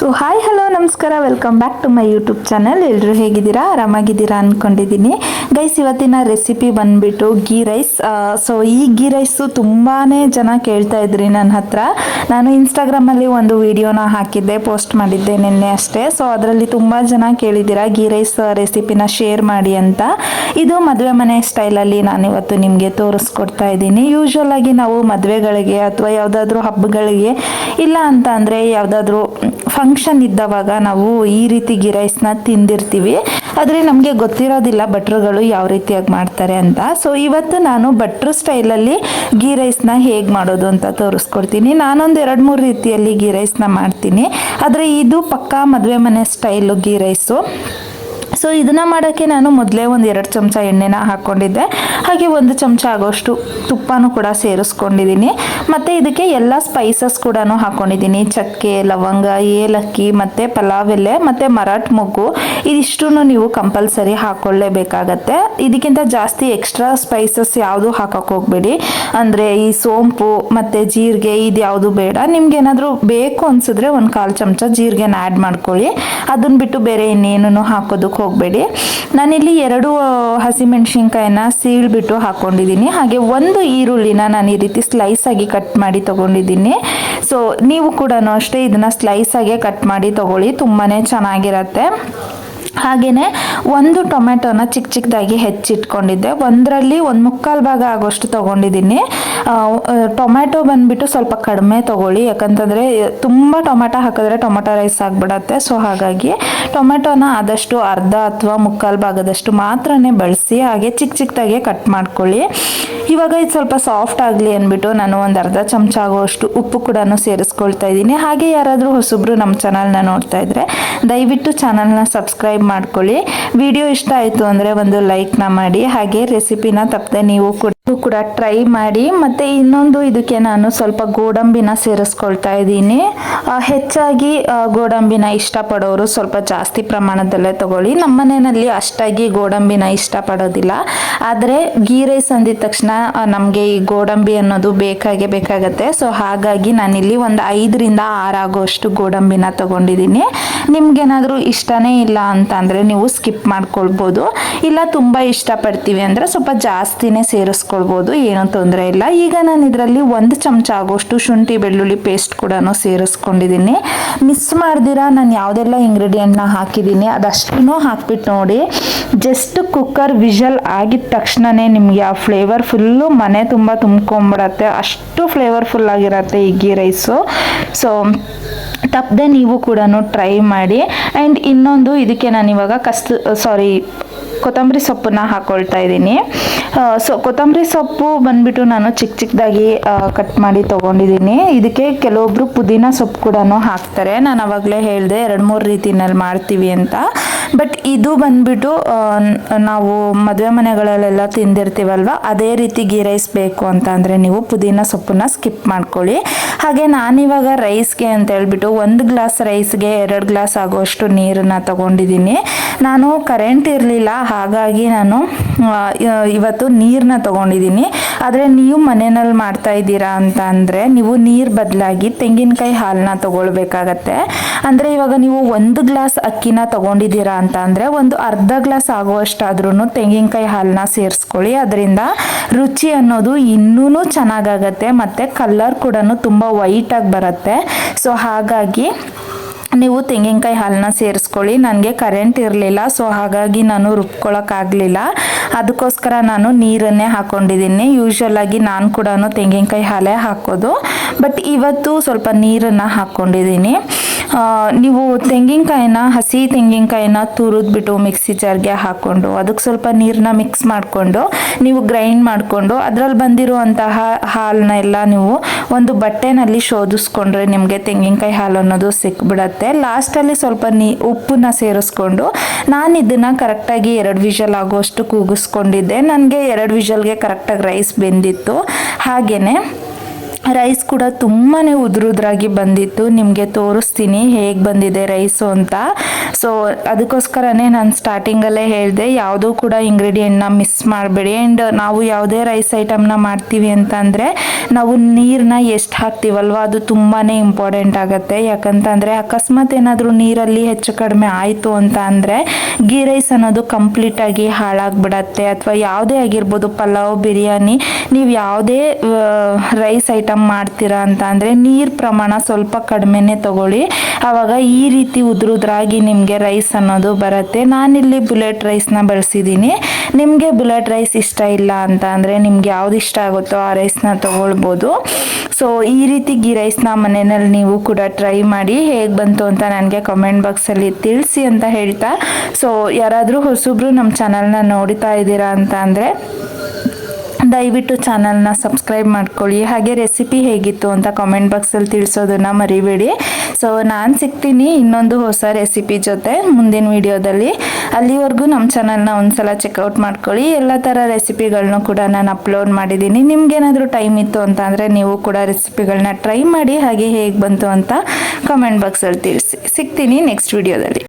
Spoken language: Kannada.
ಸೊ ಹಾಯ್ ಹಲೋ ನಮಸ್ಕಾರ. Welcome back to my YouTube channel ಎಲ್ಲರೂ ಹೇಗಿದ್ದೀರಾ? ಆರಾಮಾಗಿದ್ದೀರಾ ಅಂದ್ಕೊಂಡಿದ್ದೀನಿ ಗೈಸ್ ಇವತ್ತಿನ ರೆಸಿಪಿ ಬಂದುಬಿಟ್ಟು ಗೀ ರೈಸ್ ಸೊ ಈ ಗೀ ರೈಸು ತುಂಬಾ ಜನ ಕೇಳ್ತಾ ಇದ್ರಿ ನನ್ನ ಹತ್ರ. ನಾನು ಇನ್ಸ್ಟಾಗ್ರಾಮಲ್ಲಿ ಒಂದು ವಿಡಿಯೋನ ಹಾಕಿದ್ದೆ ಪೋಸ್ಟ್ ಮಾಡಿದ್ದೆ ನಿನ್ನೆ ಅಷ್ಟೇ. ಸೊ ಅದರಲ್ಲಿ ತುಂಬ ಜನ ಕೇಳಿದ್ದೀರಾ ಗೀ ರೈಸ್ ರೆಸಿಪಿನ ಶೇರ್ ಮಾಡಿ ಅಂತ. ಇದು ಮದುವೆ ಮನೆ ಸ್ಟೈಲಲ್ಲಿ ನಾನು ಇವತ್ತು ನಿಮಗೆ ತೋರಿಸ್ಕೊಡ್ತಾ ಇದ್ದೀನಿ. ಯೂಶ್ವಲ್ ಆಗಿ ನಾವು ಮದುವೆಗಳಿಗೆ ಅಥವಾ ಯಾವುದಾದ್ರೂ ಹಬ್ಬಗಳಿಗೆ ಇಲ್ಲ ಅಂತ ಅಂದರೆ ಯಾವುದಾದ್ರೂ ಫಂಕ್ಷನ್ ಇದ್ದವಾಗ ನಾವು ಈ ರೀತಿ ಗೀ ರೈಸ್ನ ತಿಂದಿರ್ತೀವಿ. ಆದರೆ ನಮಗೆ ಗೊತ್ತಿರೋದಿಲ್ಲ ಭಟ್ರುಗಳು ಯಾವ ರೀತಿಯಾಗಿ ಮಾಡ್ತಾರೆ ಅಂತ. ಸೊ ಇವತ್ತು ನಾನು ಭಟ್ರು ಸ್ಟೈಲಲ್ಲಿ ಗೀ ರೈಸ್ನ ಹೇಗೆ ಮಾಡೋದು ಅಂತ ತೋರಿಸ್ಕೊಡ್ತೀನಿ. ನಾನೊಂದು ಎರಡು ಮೂರು ರೀತಿಯಲ್ಲಿ ಗೀ ರೈಸ್ನ ಮಾಡ್ತೀನಿ. ಆದರೆ ಇದು ಪಕ್ಕಾ ಮದುವೆ ಮನೆ ಸ್ಟೈಲು ಗೀ ರೈಸು ಸೊ ಇದನ್ನ ಮಾಡೋಕ್ಕೆ ನಾನು ಮೊದಲೇ ಒಂದು ಎರಡು ಚಮಚ ಎಣ್ಣೆನ ಹಾಕ್ಕೊಂಡಿದ್ದೆ ಹಾಗೆ ಒಂದು ಚಮಚ ಆಗೋಷ್ಟು ತುಪ್ಪನೂ ಕೂಡ ಸೇರಿಸ್ಕೊಂಡಿದ್ದೀನಿ. ಮತ್ತು ಇದಕ್ಕೆ ಎಲ್ಲ ಸ್ಪೈಸಸ್ ಕೂಡ ಹಾಕ್ಕೊಂಡಿದ್ದೀನಿ ಚಕ್ಕೆ, ಲವಂಗ, ಏಲಕ್ಕಿ, ಮತ್ತು ಪಲಾವ್ ಎಲೆ ಮತ್ತು ಮರಾಠ್ ಮೊಗ್ಗು. ಇದಿಷ್ಟು ನೀವು ಕಂಪಲ್ಸರಿ ಹಾಕ್ಕೊಳ್ಳೇಬೇಕಾಗತ್ತೆ ಇದಕ್ಕಿಂತ ಜಾಸ್ತಿ ಎಕ್ಸ್ಟ್ರಾ ಸ್ಪೈಸಸ್ ಯಾವುದು ಹಾಕೋಕೆ ಹೋಗಬೇಡಿ. ಅಂದರೆ ಈ ಸೋಂಪು, ಮತ್ತು ಜೀರಿಗೆ ಇದು ಯಾವುದು ಬೇಡ. ನಿಮ್ಗೆ ಏನಾದರೂ ಬೇಕು ಅನಿಸಿದ್ರೆ ಒಂದು ಕಾಲು ಚಮಚ ಜೀರಿಗೆನ ಆ್ಯಡ್ ಮಾಡ್ಕೊಳ್ಳಿ. ಅದನ್ನು ಬಿಟ್ಟು ಬೇರೆ ಇನ್ನೇನೂ ಹಾಕೋದಕ್ಕೆ ಹೋಗಬೇಡಿ. ನಾನಿಲ್ಲಿ ಎರಡು ಹಸಿಮೆಣ್ಸಿನ್ಕಾಯಿನ ಸೀಳ್ಬಿಟ್ಟು ಹಾಕ್ಕೊಂಡಿದ್ದೀನಿ ಹಾಗೆ ಒಂದು ಈರುಳ್ಳಿನ ನಾನು ಈ ರೀತಿ ಸ್ಲೈಸ್ ಆಗಿ ಕಟ್ ಮಾಡಿ ತೊಗೊಂಡಿದ್ದೀನಿ. ಸೊ ನೀವು ಕೂಡ ಅಷ್ಟೇ ಇದನ್ನು ಸ್ಲೈಸ್ ಆಗಿ ಕಟ್ ಮಾಡಿ ತೊಗೊಳ್ಳಿ. ತುಂಬಾ ಚೆನ್ನಾಗಿರತ್ತೆ. ಹಾಗೆಯೇ ಒಂದು ಟೊಮೆಟೊನ ಚಿಕ್ಕ ಚಿಕ್ಕದಾಗಿ ಹೆಚ್ಚಿಟ್ಕೊಂಡಿದ್ದೆ. ಒಂದರಲ್ಲಿ ಒಂದು ಮುಕ್ಕಾಲು ಭಾಗ ಆಗೋಷ್ಟು ತೊಗೊಂಡಿದ್ದೀನಿ. ಟೊಮೆಟೊ ಬಂದುಬಿಟ್ಟು ಸ್ವಲ್ಪ ಕಡಿಮೆ ತೊಗೊಳ್ಳಿ. ಯಾಕಂತಂದರೆ ತುಂಬ ಟೊಮೆಟೊ ಹಾಕಿದ್ರೆ ಟೊಮೆಟೊ ರೈಸ್ ಆಗಿಬಿಡತ್ತೆ. ಸೊ ಹಾಗಾಗಿ ಟೊಮೆಟೊನ ಆದಷ್ಟು ಅರ್ಧ ಅಥವಾ ಮುಕ್ಕಾಲು ಭಾಗದಷ್ಟು ಮಾತ್ರ ಬಳಸಿ, ಹಾಗೆ ಚಿಕ್ಕ ಚಿಕ್ಕದಾಗೆ ಕಟ್ ಮಾಡ್ಕೊಳ್ಳಿ. ಇವಾಗ ಇದು ಸ್ವಲ್ಪ ಸಾಫ್ಟ್ ಆಗಲಿ ಅಂದ್ಬಿಟ್ಟು ನಾನು ಒಂದು ಅರ್ಧ ಚಮಚ ಆಗುವಷ್ಟು ಉಪ್ಪು ಕೂಡ ಸೇರಿಸ್ಕೊಳ್ತಾ ಇದ್ದೀನಿ. ಹಾಗೆ ಯಾರಾದರೂ ಹೊಸಬ್ರು ನಮ್ಮ ಚಾನಲ್ನ ನೋಡ್ತಾ ಇದ್ರೆ, ದಯವಿಟ್ಟು ಚಾನಲ್ನ ಸಬ್ಸ್ಕ್ರೈಬ್ ಮಾಡ್ಕೊಳ್ಳಿ. ವಿಡಿಯೋ ಇಷ್ಟ ಆಯಿತು ಅಂದರೆ ಒಂದು ಲೈಕ್ನ ಮಾಡಿ, ಹಾಗೆ ರೆಸಿಪಿನ ತಪ್ಪದೆ ನೀವು ಕೂಡ ಕೂಡ ಟ್ರೈ ಮಾಡಿ, ಮತ್ತು ಇನ್ನೊಂದು ಇದಕ್ಕೆ ನಾನು ಸ್ವಲ್ಪ ಗೋಡಂಬಿನ ಸೇರಿಸ್ಕೊಳ್ತಾ ಇದ್ದೀನಿ. ಹೆಚ್ಚಾಗಿ ಗೋಡಂಬಿನ ಇಷ್ಟಪಡೋರು ಸ್ವಲ್ಪ ಜಾಸ್ತಿ ಪ್ರಮಾಣದಲ್ಲೇ ತಗೊಳ್ಳಿ. ನಮ್ಮ ಮನೆಯಲ್ಲಿ ಅಷ್ಟಾಗಿ ಗೋಡಂಬಿನ ಇಷ್ಟಪಡೋದಿಲ್ಲ. ಆದರೆ ಗೀ ರೈಸ್ ಅಂದಿದ ತಕ್ಷಣ ನಮಗೆ ಈ ಗೋಡಂಬಿ ಅನ್ನೋದು ಬೇಕಾಗೇ ಬೇಕಾಗತ್ತೆ. ಸೊ ಹಾಗಾಗಿ ನಾನಿಲ್ಲಿ ಒಂದು ಐದರಿಂದ ಆರು ಆಗೋಷ್ಟು ಗೋಡಂಬಿನ ತಗೊಂಡಿದ್ದೀನಿ. ನಿಮ್ಗೇನಾದರೂ ಇಷ್ಟನೇ ಇಲ್ಲ ಅಂತ ನೀವು ಸ್ಕಿಪ್ ಮಾಡ್ಕೊಳ್ಬೋದು. ಇಲ್ಲ, ತುಂಬ ಇಷ್ಟಪಡ್ತೀವಿ ಅಂದರೆ ಸ್ವಲ್ಪ ಜಾಸ್ತಿನೇ ಸೇರಿಸ್ಕೊಳ್ಬೋದು. ಏನೂ ತೊಂದರೆ ಇಲ್ಲ. ಈಗ ನಾನು ಇದರಲ್ಲಿ ಒಂದು ಚಮಚ ಆಗೋಷ್ಟು ಶುಂಠಿ, ಬೆಳ್ಳುಳ್ಳಿ ಪೇಸ್ಟ್ ಕೂಡ ಸೇರಿಸ್ಕೊಂಡಿದ್ದೀನಿ. ಮಿಸ್ ಮಾಡ್ದಿರಾ? ನಾನು ಯಾವುದೆಲ್ಲ ಇಂಗ್ರೀಡಿಯೆಂಟ್ನ ಹಾಕಿದ್ದೀನಿ ಅದಷ್ಟೂ ಹಾಕ್ಬಿಟ್ಟು ನೋಡಿ. ಜಸ್ಟ್ ಕುಕ್ಕರ್ ವಿಷಲ್ ಆಗಿದ ತಕ್ಷಣವೇ ನಿಮಗೆ ಆ ಫ್ಲೇವರ್ ಫುಲ್ಲು ಮನೆ ತುಂಬ ತುಂಬ್ಕೊಂಬಿಡತ್ತೆ. ಅಷ್ಟು ಫ್ಲೇವರ್ಫುಲ್ ಆಗಿರತ್ತೆ ಈ ಗೀ ರೈಸು ಸೊ ತಪ್ಪದೆ ನೀವು ಕೂಡ ಟ್ರೈ ಮಾಡಿ. ಆ್ಯಂಡ್ ಇನ್ನೊಂದು, ಇದಕ್ಕೆ ನಾನು ಇವಾಗ ಕಸ್ತು ಸಾರಿ ಕೊತ್ತಂಬರಿ ಸೊಪ್ಪನ್ನ ಹಾಕೊಳ್ತಾ ಇದ್ದೀನಿ. ಸೊ ಕೊತ್ತಂಬರಿ ಸೊಪ್ಪು ಬಂದ್ಬಿಟ್ಟು ನಾನು ಚಿಕ್ಕ ಚಿಕ್ಕದಾಗಿ ಕಟ್ ಮಾಡಿ ತೊಗೊಂಡಿದ್ದೀನಿ. ಇದಕ್ಕೆ ಕೆಲವೊಬ್ಬರು ಪುದೀನ ಸೊಪ್ಪು ಕೂಡ ಹಾಕ್ತಾರೆ. ನಾನು ಅವಾಗಲೇ ಹೇಳಿದೆ, ಎರಡು ಮೂರು ರೀತಿನಲ್ಲಿ ಮಾಡ್ತೀವಿ ಅಂತ. ಬಟ್ ಇದು ಬಂದ್ಬಿಟ್ಟು ನಾವು ಮದುವೆ ಮನೆಗಳಲ್ಲೆಲ್ಲ ತಿಂದಿರ್ತೀವಲ್ವ? ಅದೇ ರೀತಿ ಗೀ ರೈಸ್ ಬೇಕು ಅಂತ ಅಂದರೆ ನೀವು ಪುದೀನ ಸೊಪ್ಪನ್ನ ಸ್ಕಿಪ್ ಮಾಡ್ಕೊಳ್ಳಿ. ಹಾಗೆ ನಾನಿವಾಗ ರೈಸ್ಗೆ ಅಂತ ಹೇಳ್ಬಿಟ್ಟು ಒಂದು ಗ್ಲಾಸ್ ರೈಸ್ಗೆ ಎರಡು ಗ್ಲಾಸ್ ಆಗೋಷ್ಟು ನೀರನ್ನು ತಗೊಂಡಿದ್ದೀನಿ. ನಾನು ಕರೆಂಟ್ ಇರಲಿಲ್ಲ, ಹಾಗಾಗಿ ನಾನು ಇವತ್ತು ನೀರನ್ನ ತಗೊಂಡಿದ್ದೀನಿ ಆದರೆ ನೀವು ಮನೆಯಲ್ಲಿ ಮಾಡ್ತಾ ಇದ್ದೀರಾ ಅಂತ ಅಂದರೆ ನೀವು ನೀರು ಬದಲಾಗಿ ತೆಂಗಿನಕಾಯಿ ಹಾಲನ್ನ ತಗೊಳ್ಬೇಕಾಗತ್ತೆ. ಅಂದರೆ ಇವಾಗ ನೀವು ಒಂದು ಗ್ಲಾಸ್ ಅಕ್ಕಿನ ತಗೊಂಡಿದ್ದೀರಾ ಅಂತ ಅಂದರೆ ಒಂದು ಅರ್ಧ ಗ್ಲಾಸ್ ಆಗುವಷ್ಟಾದ್ರೂ ತೆಂಗಿನಕಾಯಿ ಹಾಲನ್ನ ಸೇರಿಸ್ಕೊಳ್ಳಿ. ಅದರಿಂದ ರುಚಿ ಅನ್ನೋದು ಇನ್ನೂ ಚೆನ್ನಾಗಾಗತ್ತೆ, ಮತ್ತು ಕಲರ್ ಕೂಡ ತುಂಬ ವೈಟಾಗಿ ಬರುತ್ತೆ. ಸೊ ಹಾಗಾಗಿ ನೀವು ತೆಂಗಿನಕಾಯಿ ಹಾಲನ್ನ ಸೇರಿಸ್ಕೊಳ್ಳಿ. ನನಗೆ ಕರೆಂಟ್ ಇರಲಿಲ್ಲ ಸೊ ಹಾಗಾಗಿ ನಾನು ರುಬ್ಕೊಳಕ್ಕಾಗಲಿಲ್ಲ. ಅದಕ್ಕೋಸ್ಕರ ನಾನು ನೀರನ್ನೇ ಹಾಕ್ಕೊಂಡಿದ್ದೀನಿ ಯೂಶ್ವಲ್ ಆಗಿ ನಾನು ಕೂಡ ತೆಂಗಿನಕಾಯಿ ಹಾಲೇ ಹಾಕೋದು. ಬಟ್ ಇವತ್ತು ಸ್ವಲ್ಪ ನೀರನ್ನು ಹಾಕ್ಕೊಂಡಿದ್ದೀನಿ ನೀವು ತೆಂಗಿನಕಾಯಿನ, ಹಸಿ ತೆಂಗಿನಕಾಯಿನ ತುರಿದ್ಬಿಟ್ಟು ಮಿಕ್ಸಿ ಜಾರ್ಗೆ ಹಾಕ್ಕೊಂಡು, ಅದಕ್ಕೆ ಸ್ವಲ್ಪ ನೀರನ್ನ ಮಿಕ್ಸ್ ಮಾಡಿಕೊಂಡು, ನೀವು ಗ್ರೈಂಡ್ ಮಾಡಿಕೊಂಡು, ಅದರಲ್ಲಿ ಬಂದಿರುವಂತಹ ಹಾಲನ್ನ ಎಲ್ಲ ನೀವು ಒಂದು ಬಟ್ಟೆನಲ್ಲಿ ಶೋಧಿಸ್ಕೊಂಡ್ರೆ ನಿಮಗೆ ತೆಂಗಿನಕಾಯಿ ಹಾಲು ಅನ್ನೋದು ಸಿಕ್ಬಿಡತ್ತೆ. ಲಾಸ್ಟಲ್ಲಿ ಸ್ವಲ್ಪ ನೀ, ಉಪ್ಪನ್ನ ಸೇರಿಸ್ಕೊಂಡು, ನಾನು ಇದನ್ನು ಕರೆಕ್ಟಾಗಿ ಎರಡು ವಿಷಲ್ ಆಗೋಷ್ಟು ಕೂಗಿಸ್ಕೊಂಡಿದ್ದೆ. ನನಗೆ ಎರಡು ವಿಷಲ್ಗೆ ಕರೆಕ್ಟಾಗಿ ರೈಸ್ ಬೆಂದಿತ್ತು. ಹಾಗೆಯೇ ರೈಸ್ ಕೂಡ ತುಂಬಾ ಉದುರುದ್ರಾಗಿ ಬಂದಿತ್ತು. ನಿಮಗೆ ತೋರಿಸ್ತೀನಿ ಹೇಗೆ ಬಂದಿದೆ ರೈಸು ಅಂತ. ಸೊ ಅದಕ್ಕೋಸ್ಕರನೇ ನಾನು ಸ್ಟಾರ್ಟಿಂಗಲ್ಲೇ ಹೇಳಿದೆ, ಯಾವುದೂ ಕೂಡ ಇಂಗ್ರೀಡಿಯೆಂಟ್ನ ಮಿಸ್ ಮಾಡಬೇಡಿ. ಆ್ಯಂಡ್ ನಾವು ಯಾವುದೇ ರೈಸ್ ಐಟಮ್ನ ಮಾಡ್ತೀವಿ ಅಂತ ಅಂದರೆ ನಾವು ನೀರನ್ನ ಎಷ್ಟು ಹಾಕ್ತೀವಲ್ವ, ಅದು ತುಂಬಾ ಇಂಪಾರ್ಟೆಂಟ್ ಆಗುತ್ತೆ. ಯಾಕಂತಂದರೆ, ಅಕಸ್ಮಾತ್ ಏನಾದರೂ ನೀರಲ್ಲಿ ಹೆಚ್ಚು ಕಡಿಮೆ ಆಯಿತು ಅಂತ ಅಂದರೆ, ಗೀ ರೈಸ್ ಅನ್ನೋದು ಕಂಪ್ಲೀಟಾಗಿ ಹಾಳಾಗ್ಬಿಡತ್ತೆ. ಅಥವಾ ಯಾವುದೇ ಆಗಿರ್ಬೋದು ಪಲಾವ್, ಬಿರಿಯಾನಿ, ನೀವು ಯಾವುದೇ ರೈಸ್ ಐಟಮ್ ಮಾಡ್ತೀರಾ ಅಂತ ಅಂದರೆ ನೀರು ಪ್ರಮಾಣ ಸ್ವಲ್ಪ ಕಡಿಮೆನೇ ತಗೊಳ್ಳಿ. ಆವಾಗ ಈ ರೀತಿ ಉದುರುದ್ರಾಗಿ ನಿಮಗೆ ರೈಸ್ ಅನ್ನೋದು ಬರುತ್ತೆ. ನಾನಿಲ್ಲಿ ಬುಲೆಟ್ ರೈಸ್ನ ಬಳಸಿದ್ದೀನಿ ನಿಮಗೆ ಬುಲೆಟ್ ರೈಸ್ ಇಷ್ಟ ಇಲ್ಲ ಅಂತ ಅಂದರೆ ನಿಮ್ಗೆ ಯಾವ್ದು ಇಷ್ಟ ಆಗುತ್ತೋ ಆ ರೈಸ್ನ ತಗೊಳ್ಬೋದು. ಸೊ ಈ ರೀತಿ ಗೀ ರೈಸ್ನ ಮನೆಯಲ್ಲಿ ನೀವು ಕೂಡ ಟ್ರೈ ಮಾಡಿ ಹೇಗೆ ಬಂತು ಅಂತ ನನಗೆ ಕಮೆಂಟ್ ಬಾಕ್ಸಲ್ಲಿ ತಿಳಿಸಿ ಅಂತ ಹೇಳ್ತಾ. ಸೊ ಯಾರಾದರೂ ಹೊಸಬ್ರು ನಮ್ಮ ಚಾನಲ್ನ ನೋಡ್ತಾ ಇದ್ದೀರಾ ಅಂತ ಅಂದರೆ ದಯವಿಟ್ಟು ಚಾನಲ್ನ ಸಬ್ಸ್ಕ್ರೈಬ್ ಮಾಡ್ಕೊಳ್ಳಿ. ಹಾಗೆ ರೆಸಿಪಿ ಹೇಗಿತ್ತು ಅಂತ ಕಾಮೆಂಟ್ ಬಾಕ್ಸಲ್ಲಿ ತಿಳಿಸೋದನ್ನ ಮರಿಬೇಡಿ. ಸೊ ನಾನು ಸಿಗ್ತೀನಿ ಇನ್ನೊಂದು ಹೊಸ ರೆಸಿಪಿ ಜೊತೆ ಮುಂದಿನ ವಿಡಿಯೋದಲ್ಲಿ. ಅಲ್ಲಿವರೆಗೂ ನಮ್ಮ ಚಾನಲ್ನ ಒಂದ್ಸಲ ಚೆಕ್ಔಟ್ ಮಾಡ್ಕೊಳ್ಳಿ. ಎಲ್ಲ ಥರ ರೆಸಿಪಿಗಳನ್ನೂ ಕೂಡ ನಾನು ಅಪ್ಲೋಡ್ ಮಾಡಿದ್ದೀನಿ. ನಿಮ್ಗೇನಾದರೂ ಟೈಮ್ ಇತ್ತು ಅಂತ ಅಂದರೆ ನೀವು ಕೂಡ ರೆಸಿಪಿಗಳನ್ನ ಟ್ರೈ ಮಾಡಿ, ಹಾಗೆ ಹೇಗೆ ಬಂತು ಅಂತ ಕಾಮೆಂಟ್ ಬಾಕ್ಸಲ್ಲಿ ತಿಳಿಸಿ. ಸಿಗ್ತೀನಿ ನೆಕ್ಸ್ಟ್ ವಿಡಿಯೋದಲ್ಲಿ.